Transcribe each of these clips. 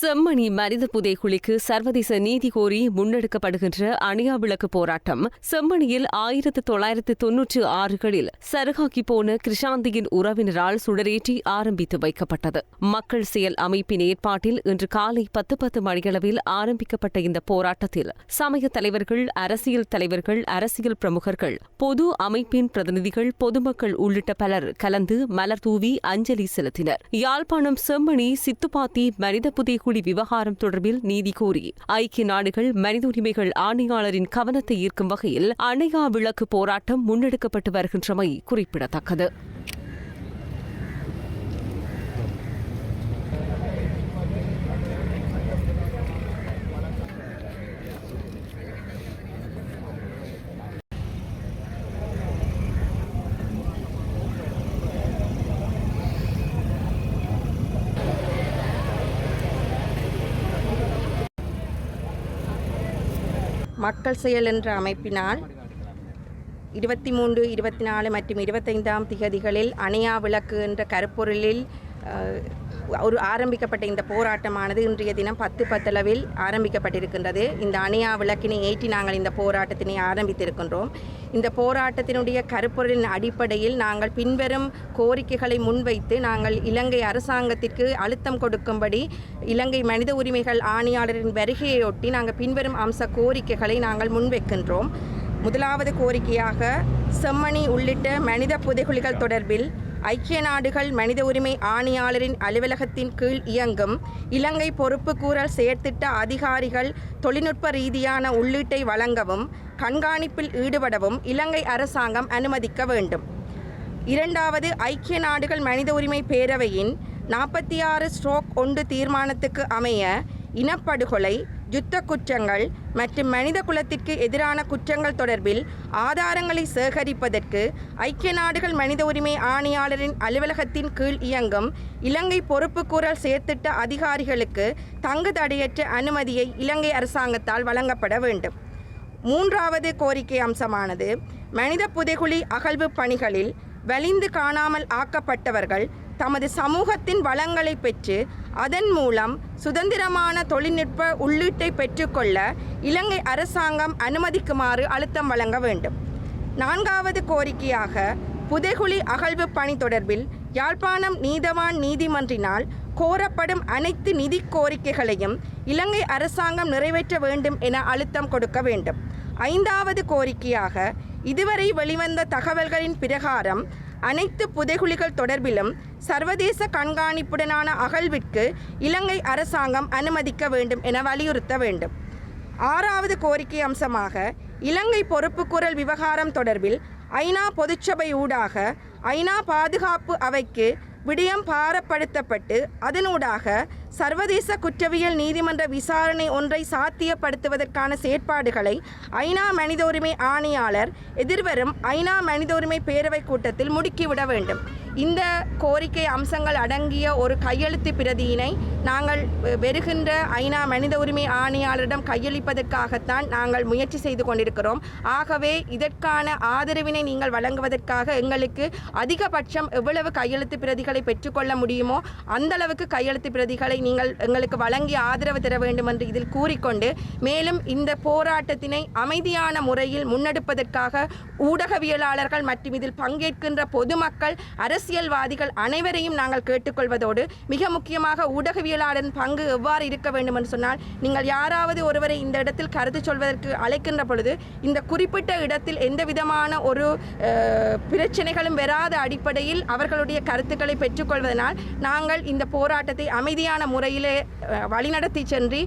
செம்மணி மனித புதைகுழிக்கு சர்வதேச நீதி கோரி முன்னெடுக்கப்படுகின்ற அணியா விளக்கு போராட்டம் செம்மணியில் ஆயிரத்து தொள்ளாயிரத்து தொன்னூற்று ஆறுகளில் சருகாக்கி போன கிருஷாந்தியின் உறவினரால் சுடரேற்றி ஆரம்பித்து வைக்கப்பட்டது. மக்கள் செயல் அமைப்பின் ஏற்பாட்டில் இன்று காலை பத்து பத்து மணியளவில் ஆரம்பிக்கப்பட்ட இந்த போராட்டத்தில் சமய தலைவர்கள் அரசியல் தலைவர்கள் அரசியல் பிரமுகர்கள் பொது அமைப்பின் பிரதிநிதிகள் பொதுமக்கள் உள்ளிட்ட பலர் கலந்து மலர் தூவி அஞ்சலி செலுத்தினர். யாழ்ப்பாணம் செம்மணி சித்துப்பாத்தி மனித புதைக்குழி விவகாரம் தொடர்பில் நீதி கோரி ஐக்கிய நாடுகள் மனித உரிமைகள் ஆணையாளரின் கவனத்தை ஈர்க்கும் வகையில் அணையா விளக்கு போராட்டம் முன்னெடுக்கப்பட்டு வருகின்றமை குறிப்பிடத்தக்கது. மக்கள் செயல் என்ற அமைப்பினால் இருபத்தி மூன்று இருபத்தி நாலு மற்றும் இருபத்தைந்தாம் திகதிகளில் அணையா விளக்கு என்ற கருப்பொருளில் ஒரு ஆரம்பிக்கப்பட்ட இந்த போராட்டமானது இன்றைய தினம் பத்து பத்தளவில் ஆரம்பிக்கப்பட்டிருக்கின்றது. இந்த அணியா விளக்கினை ஏற்றி நாங்கள் இந்த போராட்டத்தினை ஆரம்பித்திருக்கின்றோம். இந்த போராட்டத்தினுடைய கருப்பொருளின் அடிப்படையில் நாங்கள் பின்வரும் கோரிக்கைகளை முன்வைத்து நாங்கள் இலங்கை அரசாங்கத்திற்கு அழுத்தம் கொடுக்கும்படி இலங்கை மனித உரிமைகள் ஆணையாளரின் வருகையொட்டி நாங்கள் பின்வரும் அம்ச கோரிக்கைகளை நாங்கள் முன்வைக்கின்றோம். முதலாவது கோரிக்கையாக செம்மணி உள்ளிட்ட மனித புதைகுழிகள் தொடர்பில் ஐக்கிய நாடுகள் மனித உரிமை ஆணையாளரின் அலுவலகத்தின் கீழ் இயங்கும் இலங்கை பொறுப்புக்கூறல் செயற்திட்ட அதிகாரிகள் தொழில்நுட்ப ரீதியான உள்ளீட்டை வழங்கவும் கண்காணிப்பில் ஈடுபடவும் இலங்கை அரசாங்கம் அனுமதிக்க வேண்டும். இரண்டாவது ஐக்கிய நாடுகள் மனித உரிமை பேரவையின் நாற்பத்தி ஆறு ஸ்ட்ரோக் ஒன்று தீர்மானத்துக்கு அமைய இனப்படுகொலை யுத்த குற்றங்கள் மற்றும் மனித குலத்திற்கு எதிரான குற்றங்கள் தொடர்பில் ஆதாரங்களை சேகரிப்பதற்கு ஐக்கிய நாடுகள் மனித உரிமை ஆணையாளரின் அலுவலகத்தின் கீழ் இயங்கும் இலங்கை பொறுப்புக்கூறல் செயற்திட்ட அதிகாரிகளுக்கு தங்கு தடையற்ற அனுமதியை இலங்கை அரசாங்கத்தால் வழங்கப்பட வேண்டும். மூன்றாவது கோரிக்கை அம்சமானது மனித புதைகுழி அகழ்வு பணிகளில் வலிந்து காணாமல் ஆக்கப்பட்டவர்கள் தமது சமூகத்தின் வளங்களை பெற்று அதன் மூலம் சுதந்திரமான தொழில்நுட்ப உள்ளீட்டை பெற்றுக்கொள்ள இலங்கை அரசாங்கம் அனுமதிக்குமாறு அழுத்தம் வழங்க வேண்டும். நான்காவது கோரிக்கையாக புதைகுழி அகழ்வு பணி தொடர்பில் யாழ்ப்பாணம் நீதவான் நீதிமன்றினால் கோரப்படும் அனைத்து நிதி கோரிக்கைகளையும் இலங்கை அரசாங்கம் நிறைவேற்ற வேண்டும் என அழுத்தம் கொடுக்க வேண்டும். ஐந்தாவது கோரிக்கையாக இதுவரை வெளிவந்த தகவல்களின் பிரகாரம் அனைத்து புதைகுழிகள் தொடர்பிலும் சர்வதேச கண்காணிப்புடனான அகழ்விற்கு இலங்கை அரசாங்கம் அனுமதிக்க வேண்டும் என வலியுறுத்த வேண்டும். ஆறாவது கோரிக்கை அம்சமாக இலங்கை பொறுப்புக்குரல் விவகாரம் தொடர்பில் ஐநா பொதுச்சபை ஊடாக ஐநா பாதுகாப்பு அவைக்கு விடயம் பாரப்படுத்தப்பட்டு அதனூடாக சர்வதேச குற்றவியல் நீதிமன்ற விசாரணை ஒன்றை சாத்தியப்படுத்துவதற்கான செயற்பாடுகளை ஐநா மனித உரிமை ஆணையாளர் எதிர்வரும் ஐநா மனித உரிமை பேரவை கூட்டத்தில் முடுக்கிவிட வேண்டும். இந்த கோரிக்கை அம்சங்கள் அடங்கிய ஒரு கையெழுத்து பிரதியினை நாங்கள் வெறுகின்ற வருகின்ற ஐநா மனித உரிமை ஆணையாளரிடம் கையளிப்பதற்காகத்தான் நாங்கள் முயற்சி செய்து கொண்டிருக்கிறோம். ஆகவே இதற்கான ஆதரவினை நீங்கள் வழங்குவதற்காக எங்களுக்கு அதிகபட்சம் எவ்வளவு கையெழுத்து பிரதிகளை பெற்றுக்கொள்ள முடியுமோ அந்த அளவுக்கு கையெழுத்து பிரதிகளை நீங்கள் எங்களுக்கு வழங்கி ஆதரவு தர வேண்டும் என்று இதில் கூறிக்கொண்டு மேலும் இந்த போராட்டத்தினை அமைதியான முறையில் முன்னெடுப்பதற்காக ஊடகவியலாளர்கள் மற்றும் இதில் பங்கேற்கின்ற பொதுமக்கள் அரசியல்வாதிகள் அனைவரையும் நாங்கள் கேட்டுக்கொள்வதோடு மிக முக்கியமாக ஊடகவியலாளரின் பங்கு எவ்வாறு இருக்க வேண்டும் என்று சொன்னால் நீங்கள் யாராவது ஒருவரை இந்த இடத்தில் கருத்து சொல்வதற்கு அழைக்கின்ற பொழுது இந்த குறிப்பிட்ட இடத்தில் எந்த விதமான ஒரு பிரச்சனைகளும் வராத அடிப்படையில் அவர்களுடைய கருத்துக்களை பெற்றுக்கொள்வதனால் நாங்கள் இந்த போராட்டத்தை அமைதியான முறையிலே வழிநடத்தி சென்று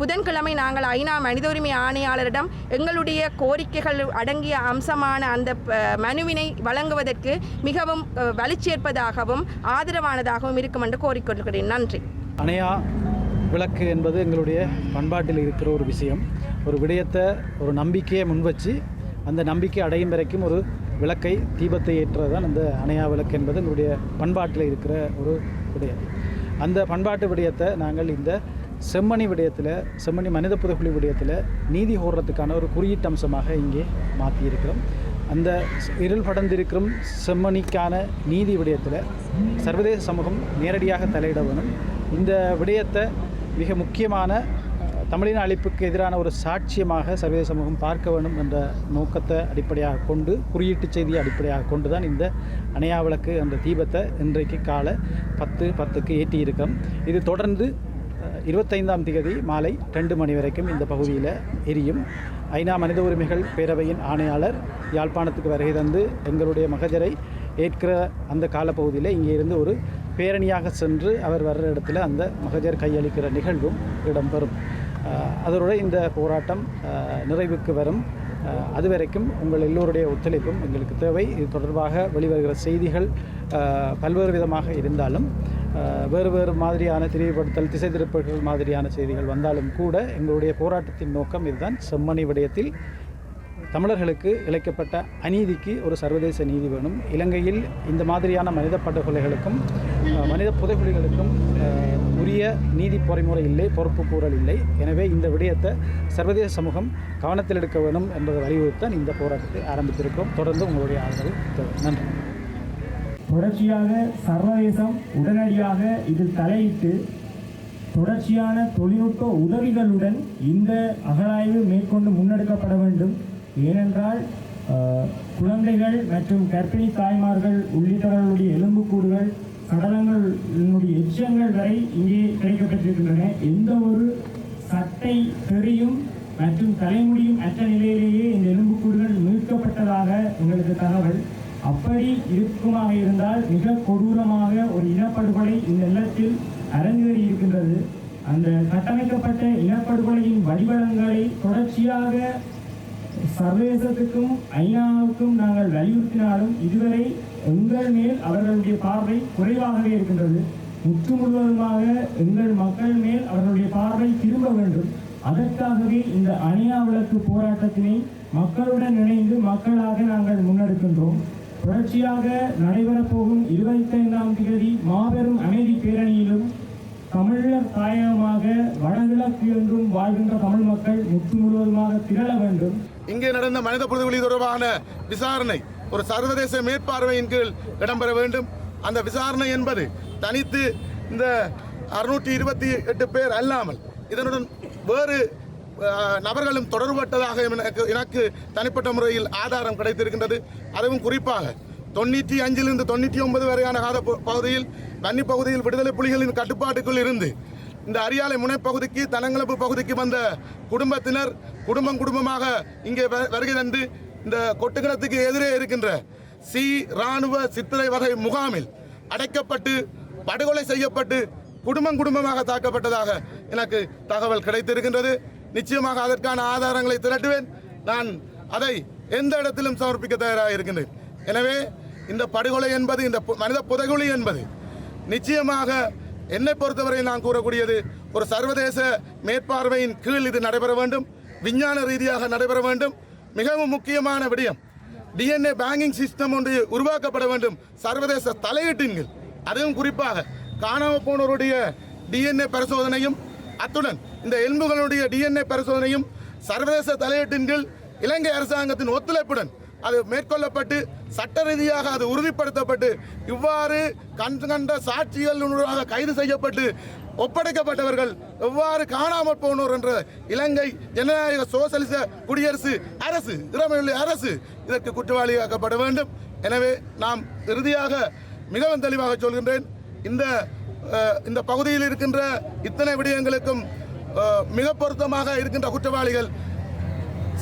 புதன்கிழமை நாங்கள் ஐநா மனித உரிமை ஆணையாளரிடம் எங்களுடைய கோரிக்கைகள் அடங்கிய அம்சமான அந்த மனுவினை வழங்குவதற்கு மிகவும் வலிச்சேர்ப்பதாகவும் ஆதரவானதாகவும் இருக்கும் என்று கோரிக்கொள்கிறேன். நன்றி. அணையா விளக்கு என்பது எங்களுடைய பண்பாட்டில் இருக்கிற ஒரு விஷயம். ஒரு விடயத்தை ஒரு நம்பிக்கையை முன்வச்சு அந்த நம்பிக்கை அடையும் வரைக்கும் ஒரு விளக்கை தீபத்தை ஏற்றுறது தான் அந்த அணையா விளக்கு என்பது எங்களுடைய பண்பாட்டில் இருக்கிற ஒரு விடயம். அந்த பண்பாட்டு விடயத்தை நாங்கள் இந்த செம்மணி விடயத்தில் செம்மணி மனித புதைக்குழி விடயத்தில் நீதி கோர்றதுக்கான ஒரு குறியீட்டு அம்சமாக இங்கே மாற்றியிருக்கிறோம் அந்த இருள் படர்ந்திருக்கும் செம்மணிக்கான நீதி விடயத்தில் சர்வதேச சமூகம் நேரடியாக தலையிட வேணும். இந்த விடயத்தை மிக முக்கியமான தமிழின அழிப்புக்கு எதிரான ஒரு சாட்சியமாக சர்வதேச சமூகம் பார்க்க வேண்டும் என்ற நோக்கத்தை அடிப்படையாக கொண்டு குறியீட்டு செய்தியை அடிப்படையாக கொண்டு தான் இந்த அணையா விளக்கு என்ற தீபத்தை இன்றைக்கு காலை பத்து பத்துக்கு ஏற்றியிருக்கோம். இது தொடர்ந்து இருபத்தைந்தாம் தேதி மாலை ரெண்டு மணி வரைக்கும் இந்த பகுதியில் எரியும். ஐநா மனித உரிமைகள் பேரவையின் ஆணையாளர் யாழ்ப்பாணத்துக்கு வருகை தந்து எங்களுடைய மகஜரை ஏற்கிற அந்த காலப்பகுதியில் இங்கே இருந்து ஒரு பேரணியாக சென்று அவர் வர்ற இடத்துல அந்த மகஜர் கையளிக்கிற நிகழ்வும் இடம்பெறும். அதோட இந்த போராட்டம் நிறைவுக்கு வரும். அதுவரைக்கும் உங்கள் எல்லோருடைய ஒத்துழைப்பும் எங்களுக்கு தேவை. இது தொடர்பாக வெளிவருகிற செய்திகள் பல்வேறு விதமாக இருந்தாலும் வேறு வேறு மாதிரியான திரிவுபடுத்தல் திசை திருப்பல்கள் மாதிரியான செய்திகள் வந்தாலும் கூட எங்களுடைய போராட்டத்தின் நோக்கம் இதுதான். செம்மணி விடயத்தில் தமிழர்களுக்கு இழைக்கப்பட்ட அநீதிக்கு ஒரு சர்வதேச நீதி வேணும். இலங்கையில் இந்த மாதிரியான மனித படுகொலைகளுக்கும் மனித புதைகுழிகளுக்கும் உரிய நீதி பொறிமுறை இல்லை பொறுப்பு கூறல் இல்லை. எனவே இந்த விடயத்தை சர்வதேச சமூகம் கவனத்தில் எடுக்க வேண்டும் என்பதை வலியுறுத்தான் இந்த போராட்டத்தை ஆரம்பித்திருக்கிறோம். தொடர்ந்து உங்களுடைய ஆதரவு நன்றி. தொடர்ச்சியாக சர்வதேசம் உடனடியாக இதில் தலையிட்டு தொடர்ச்சியான தொழில்நுட்ப உதவிகளுடன் இந்த அகழாய்வு மேற்கொண்டு முன்னெடுக்கப்பட வேண்டும். ஏனென்றால் குழந்தைகள் மற்றும் கர்ப்பிணி தாய்மார்கள் உள்ளிட்டவர்களுடைய எலும்புக்கூடுகள் சடலங்களினுடைய எச்சங்கள் வரை இங்கே கிடைக்கப்பட்டிருக்கின்றன. எந்த ஒரு சட்டை தெரியும் மற்றும் தலைமுடியும் அற்ற நிலையிலேயே இந்த எலும்புக்கூடுகள் மீட்கப்பட்டதாக எங்களுக்கு தகவல். அப்படி இருக்குமாக இருந்தால் மிக கொடூரமாக ஒரு இனப்படுகொலை இந்த நிலத்தில் அரங்கேறி இருக்கின்றது. அந்த கட்டமைக்கப்பட்ட இனப்படுகொலையின் வடிவங்களை தொடர்ச்சியாக சர்வேசத்துக்கும் ஐநாவுக்கும் நாங்கள் வலியுறுத்தினாலும் இதுவரை எங்கள் மேல் அவர்களுடைய பார்வை குறைவாகவே இருக்கின்றது. முற்று முழுவதுமாக எங்கள் மக்கள் மேல் அவர்களுடைய பார்வை திரும்ப வேண்டும். அதற்காகவே இந்த அணியா விளக்கு போராட்டத்தினை மக்களுடன் இணைந்து மக்களாக நாங்கள் முன்னெடுக்கின்றோம். தொடர்ச்சியாக நடைபெறப்போகும் இருபத்தைந்தாம் தேதி மாபெரும் அமைதி பேரணியிலும் தமிழர் தாயகமாக வடகிழக்கு என்றும் வாழ்கின்ற தமிழ் மக்கள் முற்று முழுவதுமாக திரள வேண்டும். இங்கே நடந்த மனித புரிதல்கள் தொடர்பான விசாரணை ஒரு சர்வதேச மேற்பார்வையின் கீழ் இடம்பெற வேண்டும். அந்த விசாரணை என்பது தனித்து இந்த அறுநூற்றி இருபத்தி எட்டு பேர் அல்லாமல் இதனுடன் வேறு நபர்களும் தொடர்பட்டதாக எனக்கு எனக்கு தனிப்பட்ட முறையில் ஆதாரம் கிடைத்திருக்கின்றது. அதுவும் குறிப்பாக தொண்ணூற்றி அஞ்சிலிருந்து தொண்ணூற்றி ஒன்பது வரையான கால பகுதியில் வன்னி பகுதியில் விடுதலை புலிகளின் கட்டுப்பாட்டுக்குள் இருந்து இந்த அரியாலை முனைப்பகுதிக்கு தனங்களப்பு பகுதிக்கு வந்த குடும்பத்தினர் குடும்பம் குடும்பமாக இங்கே வ- வருகை தந்து இந்த கொட்டுக்கிணத்துக்கு எதிரே இருக்கின்ற சி இராணுவ சித்திரை வகை முகாமில் அடைக்கப்பட்டு படுகொலை செய்யப்பட்டு குடும்பம் குடும்பமாக தாக்கப்பட்டதாக எனக்கு தகவல் கிடைத்திருக்கின்றது. நிச்சயமாக அதற்கான ஆதாரங்களை திரட்டுவேன். நான் அதை எந்த இடத்திலும் சமர்ப்பிக்க தயாராக இருக்கின்றேன். எனவே இந்த படுகொலை என்பது இந்த பு- மனித புதைகுழி என்பது நிச்சயமாக என்னை பொறுத்தவரை நான் கூறக்கூடியது ஒரு சர்வதேச மேற்பார்வையின் கீழ் இது நடைபெற வேண்டும் விஞ்ஞான ரீதியாக நடைபெற வேண்டும். மிகவும் முக்கியமான விடயம் டிஎன்ஏ பேங்கிங் சிஸ்டம் ஒன்று உருவாக்கப்பட வேண்டும் சர்வதேச தலையீட்டின் கீழ். அதுவும் குறிப்பாக காணாமல் போனோருடைய டிஎன்ஏ பரிசோதனையும் அத்துடன் இந்த எலும்புகளுடைய டிஎன்ஏ பரிசோதனையும் சர்வதேச தலையீட்டின் கீழ் இலங்கை அரசாங்கத்தின் ஒத்துழைப்புடன் அது மேற்கொள்ளப்பட்டு சட்ட ரீதியாக அது உறுதிப்படுத்தப்பட்டு இவ்வாறு கண் கண்ட கைது செய்யப்பட்டு ஒப்படைக்கப்பட்டவர்கள் எவ்வாறு காணாமல் போனோர் என்ற இலங்கை ஜனநாயக சோசலிச குடியரசு அரசு திறமையுள்ள அரசு இதற்கு குற்றவாளியாக்கப்பட வேண்டும். எனவே நாம் இறுதியாக மிகவும் தெளிவாக சொல்கின்றேன். இந்த இந்த பகுதியில் இருக்கின்ற இத்தனை விடயங்களுக்கும் மிக பொருத்தமாக இருக்கின்ற குற்றவாளிகள்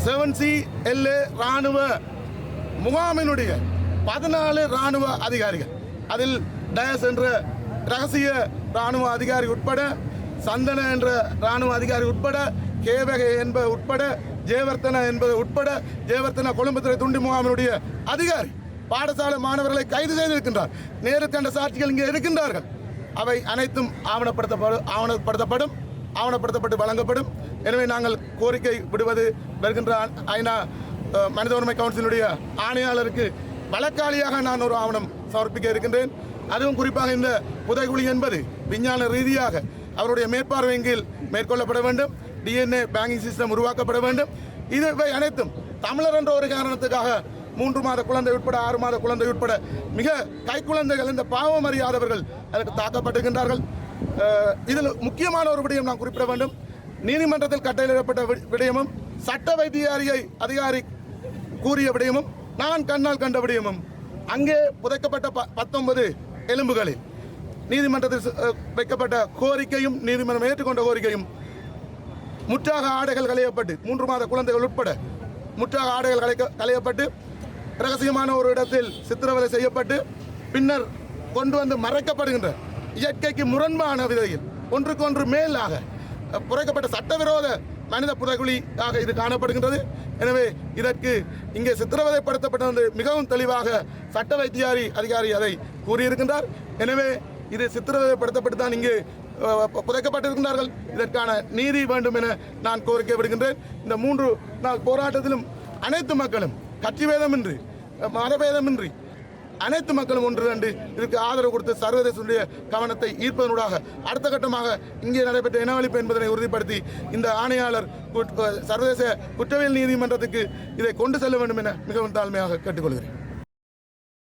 செவன் சி எல்ஏ இராணுவ முகாமினுடைய பதினாலு இராணுவ அதிகாரிகள். அதில் டயஸ் என்ற ரகசிய இராணுவ அதிகாரி உட்பட சந்தன என்ற இராணுவ அதிகாரி உட்பட கேவகை என்பது உட்பட ஜெயவர்த்தன என்பது உட்பட ஜெயவர்த்தன கொழும்புத்துறை துண்டி முகாமினுடைய அதிகாரி பாடசாலை மாணவர்களை கைது செய்திருக்கின்றார். நேரு கண்ட சாட்சிகள் இங்கே இருக்கின்றார்கள். அவை அனைத்தும் ஆவணப்படுத்தப்படும் ஆவணப்படுத்தப்படும் ஆவணப்படுத்தப்பட்டு வழங்கப்படும். எனவே நாங்கள் கோரிக்கை விடுவது வருகின்ற ஐநா மனித உரிமை கவுன்சிலுடைய ஆணையாளருக்கு வழக்காளியாக நான் ஒரு ஆவணம் சமர்ப்பிக்க இருக்கின்றேன். அதுவும் குறிப்பாக இந்த புதைகுழி என்பது விஞ்ஞான ரீதியாக அவருடைய மேற்பார்வையின் கீழ் மேற்கொள்ளப்பட வேண்டும். டிஎன்ஏ பேங்கிங் சிஸ்டம் உருவாக்கப்பட வேண்டும். இது இவை அனைத்தும் தமிழர் என்ற ஒரு காரணத்துக்காக மூன்று மாத குழந்தை உட்பட ஆறு மாத குழந்தை உட்பட மிக கை குழந்தைகள் இந்த பாவம் அறியாதவர்கள் அதற்கு தாக்கப்பட்டிருக்கின்றார்கள். இதில் முக்கியமான ஒரு விடயம் நான் குறிப்பிட வேண்டும். நீதிமன்றத்தில் கட்டளையிடப்பட்ட வி- விடயமும் சட்ட வைத்திய அதிகாரி கூறிய விடயமும் நான் கண்ணால் கண்ட விடயமும் அங்கே புதைக்கப்பட்ட ப பத்தொன்பது எலும்புகளில் நீதிமன்றத்தில் வைக்கப்பட்ட கோரிக்கையும் நீதிமன்றம் ஏற்றுக்கொண்ட கோரிக்கையும் முற்றாக ஆடைகள் களையப்பட்டு மூன்று மாத குழந்தைகள் உட்பட முற்றாக ஆடைகள் களைக்க களையப்பட்டு ரகசியமான ஒரு இடத்தில் சித்திரவதை செய்யப்பட்டு பின்னர் கொண்டு வந்து மறைக்கப்படுகின்ற இயற்கைக்கு முரண்பான விதையில் ஒன்றுக்கொன்று மேலாக அஹ், புதைக்கப்பட்ட சட்டவிரோத மனித புதைகுழியாக இது காணப்படுகின்றது. எனவே இதற்கு இங்கே சித்திரவதைப்படுத்தப்பட்டது மிகவும் தெளிவாக சட்ட வைத்தியாரி அதிகாரி அதை கூறியிருக்கின்றார். எனவே இது சித்திரவதைப்படுத்தப்பட்டு தான் இங்கு புதைக்கப்பட்டிருக்கின்றார்கள். இதற்கான நீதி வேண்டும் என நான் கோரிக்கை விடுகின்றேன் இந்த மூன்று நாள் போராட்டத்திலும் அனைத்து மக்களும் கட்சி பேதமின்றி மதபேதமின்றி அனைத்து மக்களும் ஒன்று கண்டு இதற்கு ஆதரவு கொடுத்து சர்வதேசனுடைய கவனத்தை ஈர்ப்பதனூடாக அடுத்த கட்டமாக இங்கே நடைபெற்ற இனவழிப்பு என்பதனை உறுதிப்படுத்தி இந்த ஆணையாளர் குட்- சர்வதேச குற்றவியல் நீதிமன்றத்துக்கு இதை கொண்டு செல்ல வேண்டும் என மிகவும் தாழ்மையாக கேட்டுக்கொள்கிறேன்.